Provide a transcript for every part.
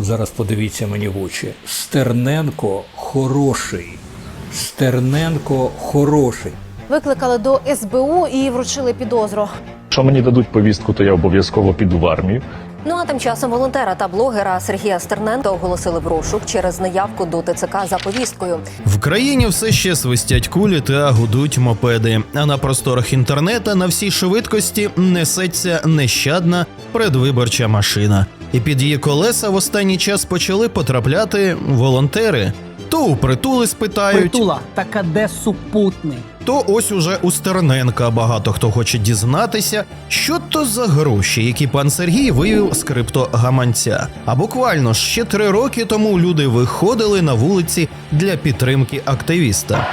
Зараз подивіться мені в очі. Стерненко хороший. Стерненко хороший. Викликали до СБУ і вручили підозру. Якщо мені дадуть повістку, то я обов'язково піду в армію. Ну а тим часом волонтера та блогера Сергія Стерненка оголосили в розшук через неявку до ТЦК за повісткою. В країні все ще свистять кулі та гудуть мопеди. А на просторах інтернета на всій швидкості несеться нещадна предвиборча машина. І під її колеса в останній час почали потрапляти волонтери. То у притули спитають, Притула, так а де супутник? то ось уже у Стерненка багато хто хоче дізнатися, що то за гроші, які пан Сергій вивів з криптогаманця. А буквально ще три роки тому люди виходили на вулиці для підтримки активіста.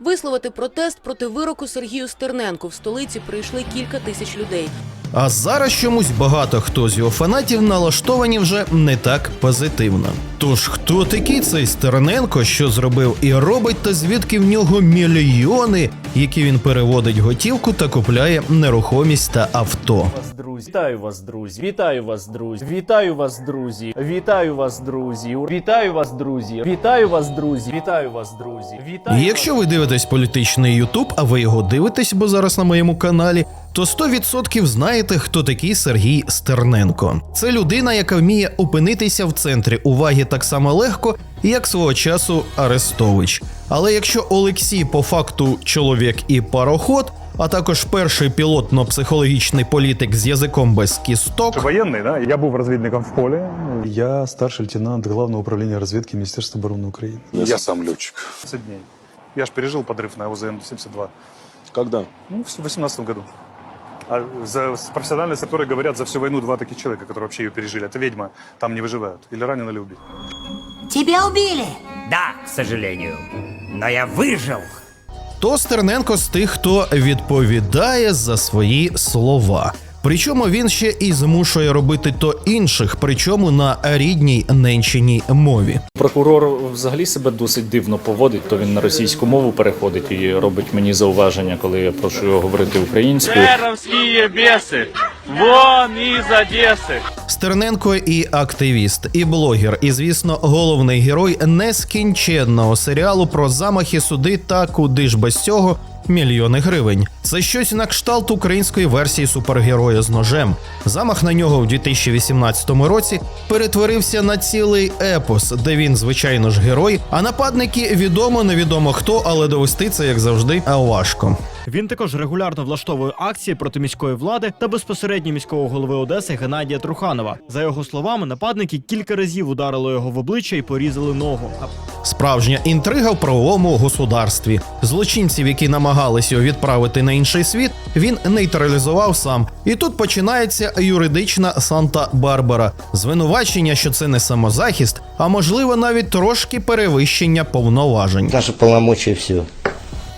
Висловити протест проти вироку Сергію Стерненку в столиці прийшли кілька тисяч людей. А зараз чомусь багато хто з його фанатів налаштовані вже не так позитивно. Тож хто такий цей Стерненко, що зробив і робить, та звідки в нього мільйони, які він переводить готівку та купляє нерухомість та авто. Друзі, вітаю вас, друзі! Вітаю вас, друзі! Вітаю вас, друзі! Вітаю вас, друзі! Вітаю вас, друзі! Вітаю вас, друзі! Вітаю вас, друзі! Вітаю! Якщо ви дивитесь політичний Ютуб, а ви його дивитесь, бо зараз на моєму каналі то 100% знаєте, хто такий Сергій Стерненко. Це людина, яка вміє опинитися в центрі уваги так само легко, як свого часу Арестович. Але якщо Олексій по факту чоловік і пароход, а також перший пілотно-психологічний політик з язиком без кісток, Военный, да? Я був розвідником в полі. Я старший лейтенант Главного управления разведки Министерства обороны Украины. Я сам летчик. 10 дней. Я ж пережил подрыв на УЗМ-72. Когда? Ну, в 18 году. А за с профессиональность, которой говорят за всю войну два таких человека, которые вообще ее пережили. Это ведьма. Там не выживают. Или ранены, или убиты. Тебя убили? Да, к сожалению. Но я выжил. то Стерненко з тих, хто відповідає за свої слова. Причому він ще і змушує робити то інших, причому на рідній ненчиній мові. Прокурор взагалі себе досить дивно поводить, то він на російську мову переходить і робить мені зауваження, коли я прошу його говорити українською. Кировские бесы. Вон из Одессы. Стерненко і активіст, і блогер, і звісно, головний герой нескінченного серіалу про замахи, суди та куди ж без цього. Мільйони гривень. Це щось на кшталт української версії супергероя з ножем. Замах на нього у 2018 році перетворився на цілий епос, де він, звичайно ж, герой, а нападники відомо невідомо хто, але довести це як завжди важко. Він також регулярно влаштовує акції проти міської влади та безпосередньо міського голови Одеси Геннадія Труханова. За його словами, нападники кілька разів ударили його в обличчя і порізали ногу. Справжня інтрига в правовому государстві. Злочинців, які намагались його відправити на інший світ, він нейтралізував сам. І тут починається юридична Санта-Барбара. Звинувачення, що це не самозахист, а можливо навіть трошки перевищення повноважень. Наши полномочия все.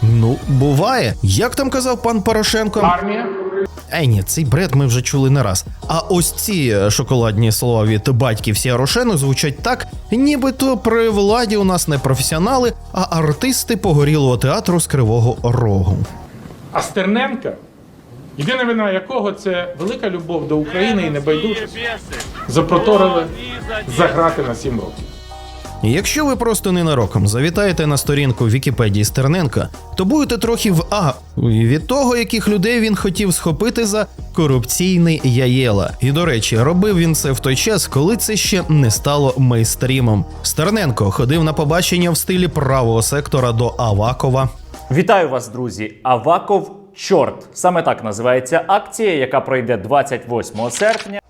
Ну, буває. Як там казав пан Порошенко? Армія. Ей, ні, цей бред ми вже чули не раз. А ось ці шоколадні слова від батьків Сіарошену звучать так, нібито при владі у нас не професіонали, а артисти погорілого театру з кривого рогу. А Стерненка, єдина вина якого це велика любов до України і небайдужість, запроторили заграти на сім років. Якщо ви просто ненароком завітаєте на сторінку Вікіпедії Стерненка, то будете трохи в а від того, яких людей він хотів схопити за корупційний яєла. І до речі, робив він це в той час, коли це ще не стало мейстрімом. Стерненко ходив на побачення в стилі правого сектора до Авакова. Вітаю вас, друзі! Аваков чорт. Саме так називається акція, яка пройде 28 серпня.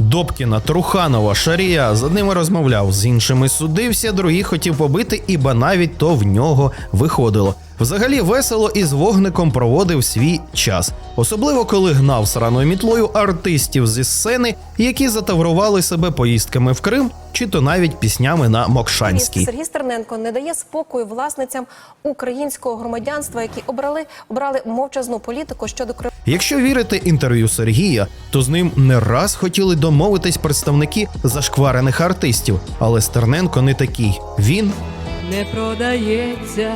Добкіна, Труханова, Шарія з одними розмовляв, з іншими судився, другі хотів побити, ібо навіть то в нього виходило. Взагалі весело і з вогником проводив свій час, особливо коли гнав сраною мітлою артистів зі сцени, які затаврували себе поїздками в Крим, чи то навіть піснями на Мокшанській. Сергій Стерненко не дає спокою власницям українського громадянства, які обрали обрали мовчазну політику щодо кри- Якщо вірити інтерв'ю Сергія, то з ним не раз хотіли домовитись представники зашкварених артистів, але Стерненко не такий. Він Не продається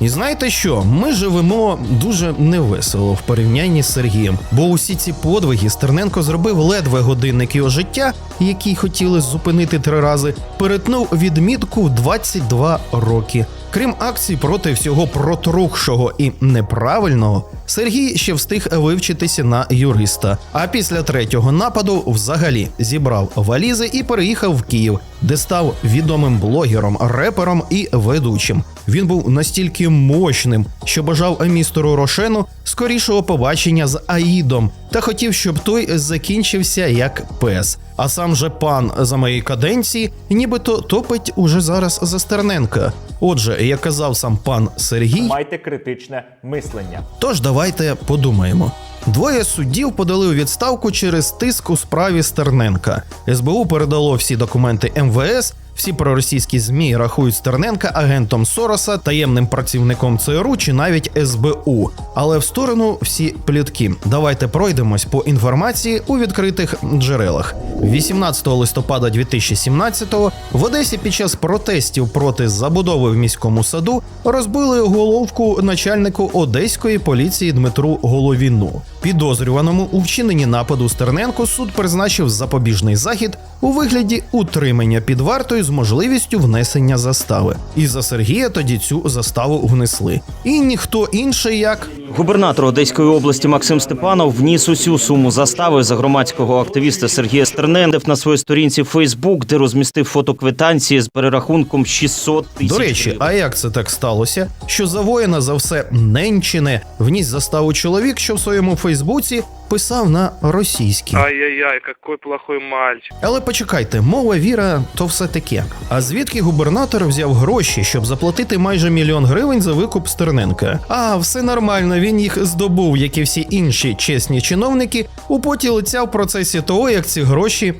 І знаєте що? Ми живемо дуже невесело в порівнянні з Сергієм, бо усі ці подвиги Стерненко зробив ледве годинник його життя, який хотіли зупинити три рази, перетнув відмітку в 22 роки. Крім акцій проти всього протрухшого і неправильного, Сергій ще встиг вивчитися на юриста. А після третього нападу взагалі зібрав валізи і переїхав в Київ, де став відомим блогером, репером і ведучим. Він був настільки мощним, що бажав містеру Рошену скорішого побачення з Аїдом та хотів, щоб той закінчився як пес. А сам же пан за моєї каденції, нібито топить уже зараз за Стерненка. Отже, як казав сам пан Сергій, Майте критичне мислення. Тож давайте подумаємо. Двоє суддів подали у відставку через тиск у справі Стерненка. СБУ передало всі документи МВС. Всі проросійські змі рахують Стерненка агентом Сороса, таємним працівником ЦРУ чи навіть СБУ. Але в сторону всі плітки. Давайте пройдемось по інформації у відкритих джерелах. 18 листопада 2017-го в Одесі під час протестів проти забудови в міському саду розбили головку начальнику одеської поліції Дмитру Головіну. Підозрюваному у вчиненні нападу Стерненко суд призначив запобіжний захід у вигляді утримання під вартою можливістю внесення застави. І за Сергія тоді цю заставу внесли. І ніхто інший як Губернатор Одеської області Максим Степанов вніс усю суму застави за громадського активіста Сергія Стернендев на своїй сторінці Фейсбук, де розмістив фото квитанції з перерахунком 600 тисяч. До речі, а як це так сталося? Що за воїна за все ненчине вніс заставу чоловік, що в своєму Фейсбуці писав на російській. Ай-яй-яй, какой плохой мальчик. Але почекайте, мова віра то все таке. А звідки губернатор взяв гроші, щоб заплатити майже мільйон гривень за викуп Стерненка? А все нормально, він їх здобув, як і всі інші чесні чиновники, у поті лиця в процесі того, як ці гроші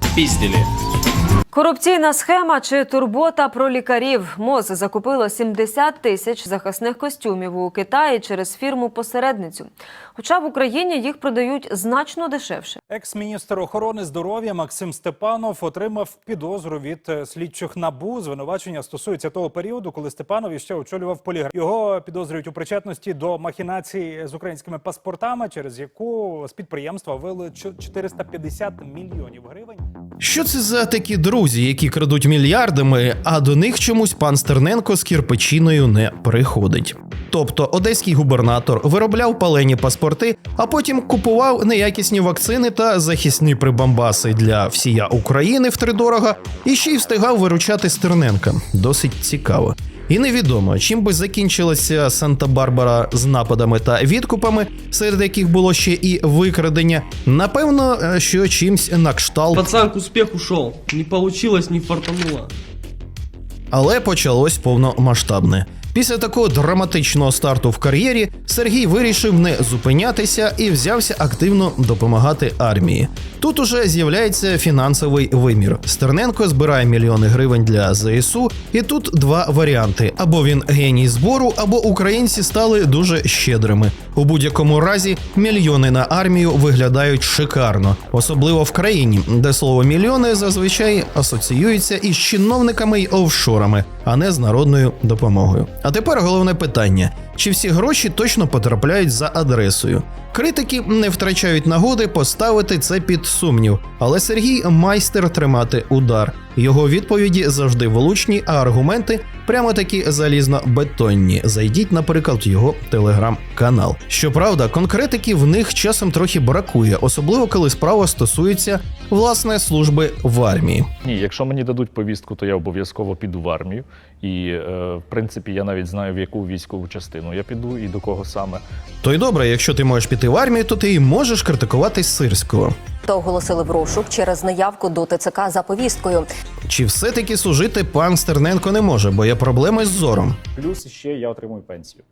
Корупційна схема чи турбота про лікарів. МОЗ закупило 70 тисяч захисних костюмів у Китаї через фірму-посередницю. Хоча в Україні їх продають значно дешевше. Екс-міністр охорони здоров'я Максим Степанов отримав підозру від е, слідчих набу. Звинувачення стосується того періоду, коли Степанов іще очолював поліграф. Його підозрюють у причетності до махінацій з українськими паспортами, через яку з підприємства вили 450 мільйонів гривень. Що це за такі друзі, які крадуть мільярдами, а до них чомусь пан Стерненко з кірпичиною не приходить. Тобто одеський губернатор виробляв палені паспорти, а потім купував неякісні вакцини та захисні прибамбаси для всія України втридорога, і ще й встигав виручати Стерненка. Досить цікаво. І невідомо, чим би закінчилася Санта-Барбара з нападами та відкупами, серед яких було ще і викрадення. Напевно, е, що чимсь на кшталт Пацан к ушов, шел. Не получилось, не фартануло. але почалось повномасштабне. Після такого драматичного старту в кар'єрі Сергій вирішив не зупинятися і взявся активно допомагати армії. Тут уже з'являється фінансовий вимір. Стерненко збирає мільйони гривень для ЗСУ, і тут два варіанти: або він геній збору, або українці стали дуже щедрими. У будь-якому разі мільйони на армію виглядають шикарно, особливо в країні, де слово мільйони зазвичай асоціюється із чиновниками й офшорами, а не з народною допомогою. А тепер головне питання: чи всі гроші точно потрапляють за адресою? Критики не втрачають нагоди поставити це під сумнів, але Сергій майстер тримати удар. Його відповіді завжди влучні, а аргументи прямо такі залізно бетонні. Зайдіть, наприклад, в його телеграм-канал. Щоправда, конкретики в них часом трохи бракує, особливо коли справа стосується власне служби в армії. Ні, якщо мені дадуть повістку, то я обов'язково піду в армію. І е, в принципі я навіть знаю в яку військову частину я піду і до кого саме. То й добре, якщо ти можеш піти в армію, то ти і можеш критикувати Сирського. Та оголосили в розшук через неявку до ТЦК за повісткою. Чи все-таки служити пан Стерненко не може, бо є проблеми з зором? Плюс ще я отримую пенсію.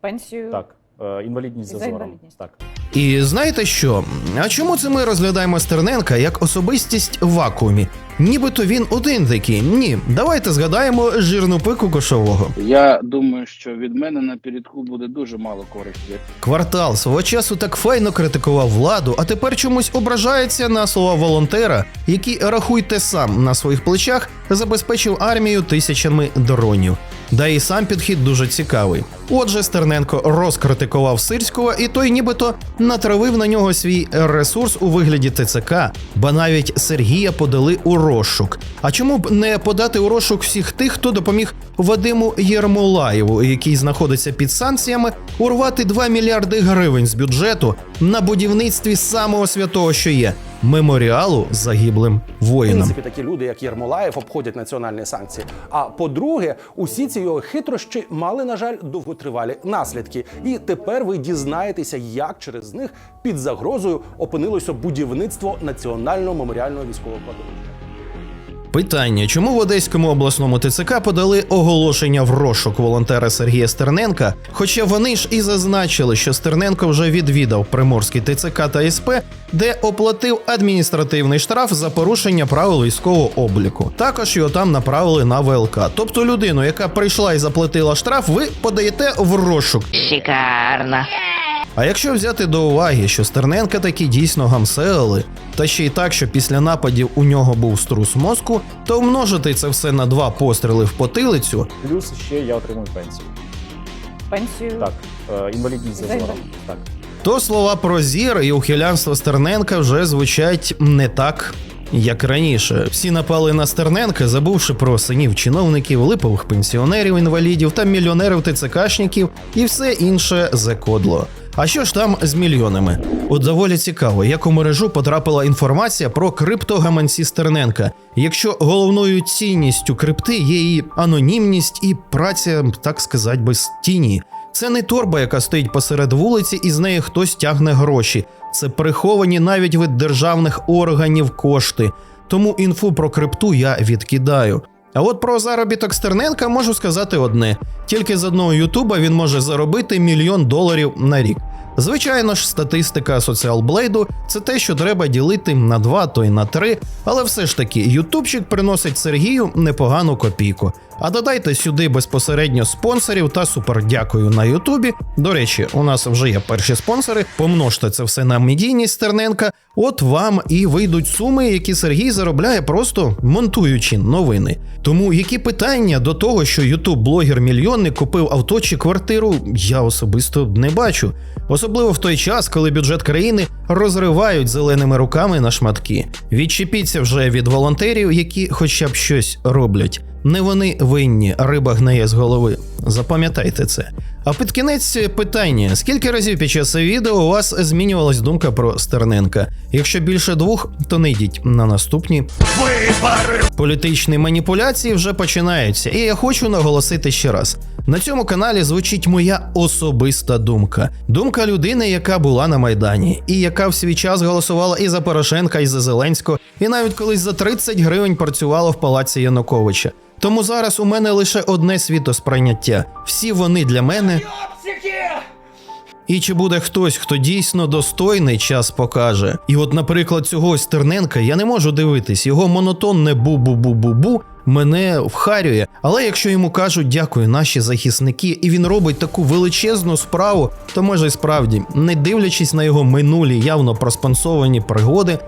Пенсію Так, е, інвалідність за За зором. інвалідність. Так. І знаєте що? А чому це ми розглядаємо Стерненка як особистість в вакуумі? Нібито він один такий. Ні, давайте згадаємо жирну пику кошового. Я думаю, що від мене на передку буде дуже мало користі. Квартал свого часу так файно критикував владу, а тепер чомусь ображається на слова волонтера, який, рахуйте сам на своїх плечах, забезпечив армію тисячами дронів. Да і сам підхід дуже цікавий. Отже, Стерненко розкритикував Сирського, і той нібито натравив на нього свій ресурс у вигляді ТЦК, ба навіть Сергія подали у розшук. А чому б не подати у розшук всіх тих, хто допоміг Вадиму Єрмолаєву, який знаходиться під санкціями, урвати 2 мільярди гривень з бюджету на будівництві самого святого, що є меморіалу загиблим В принципі, такі люди, як Єрмолаєв, обходять національні санкції. А по-друге, усі ці його хитрощі мали, на жаль, довготривалі наслідки. І тепер ви дізнаєтеся, як через них під загрозою опинилося будівництво національного меморіального військового кладовища. Питання: чому в Одеському обласному ТЦК подали оголошення в розшук волонтера Сергія Стерненка? Хоча вони ж і зазначили, що Стерненко вже відвідав Приморський ТЦК та СП, де оплатив адміністративний штраф за порушення правил військового обліку. Також його там направили на ВЛК. Тобто людину, яка прийшла і заплатила штраф, ви подаєте в розшук. Шикарно. А якщо взяти до уваги, що Стерненка таки дійсно гамселили, та ще й так, що після нападів у нього був струс мозку, то умножити це все на два постріли в потилицю, Плюс ще я отримую пенсію. Пенсію. Так, е, інвалідність за зором. Так. то слова про зір і ухилянство Стерненка вже звучать не так. Як раніше, всі напали на Стерненка, забувши про синів чиновників, липових пенсіонерів, інвалідів та мільйонерів ТЦКшників і все інше закодло. А що ж там з мільйонами? От доволі цікаво, як у мережу потрапила інформація про криптогаманці Стерненка. Якщо головною цінністю крипти є її анонімність і праця, так сказати, без тіні. Це не торба, яка стоїть посеред вулиці, і з неї хтось тягне гроші. Це приховані навіть від державних органів кошти. Тому інфу про крипту я відкидаю. А от про заробіток Стерненка можу сказати одне: тільки з одного Ютуба він може заробити мільйон доларів на рік. Звичайно ж, статистика соціалблейду це те, що треба ділити на два, то й на три. Але все ж таки, ютубчик приносить Сергію непогану копійку. А додайте сюди безпосередньо спонсорів та супердякую на Ютубі. До речі, у нас вже є перші спонсори. Помножте це все на медійність Стерненка. От вам і вийдуть суми, які Сергій заробляє просто монтуючи новини. Тому які питання до того, що ютуб-блогер мільйонник купив авто чи квартиру, я особисто не бачу. Особливо в той час, коли бюджет країни розривають зеленими руками на шматки. Відчепіться вже від волонтерів, які хоча б щось роблять. Не вони винні, риба гниє з голови. Запам'ятайте це. А під кінець питання: скільки разів під час відео у вас змінювалась думка про Стерненка? Якщо більше двох, то не йдіть на наступні вибори. Політичні маніпуляції вже починаються, і я хочу наголосити ще раз: на цьому каналі звучить моя особиста думка. Думка людини, яка була на майдані, і яка в свій час голосувала і за Порошенка, і за Зеленського, і навіть колись за 30 гривень працювала в палаці Януковича. Тому зараз у мене лише одне світосприйняття. Всі вони для мене. І чи буде хтось, хто дійсно достойний, час покаже. І от, наприклад, цього Стерненка я не можу дивитись, його монотонне бу-бу-бу-бу-бу мене вхарює. Але якщо йому кажуть дякую, наші захисники, і він робить таку величезну справу, то може й справді, не дивлячись на його минулі явно проспонсовані пригоди,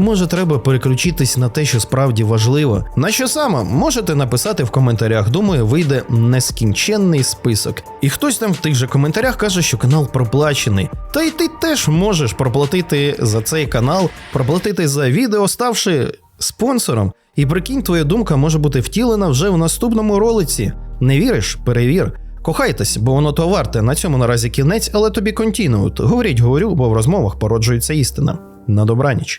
Може, треба переключитись на те, що справді важливо. На що саме можете написати в коментарях. Думаю, вийде нескінченний список. І хтось там в тих же коментарях каже, що канал проплачений. Та й ти теж можеш проплатити за цей канал, проплатити за відео, ставши спонсором. І прикинь, твоя думка може бути втілена вже в наступному ролиці. Не віриш? Перевір. Кохайтесь, бо воно то варте. На цьому наразі кінець, але тобі континують. Говоріть, говорю, бо в розмовах породжується істина. На добраніч.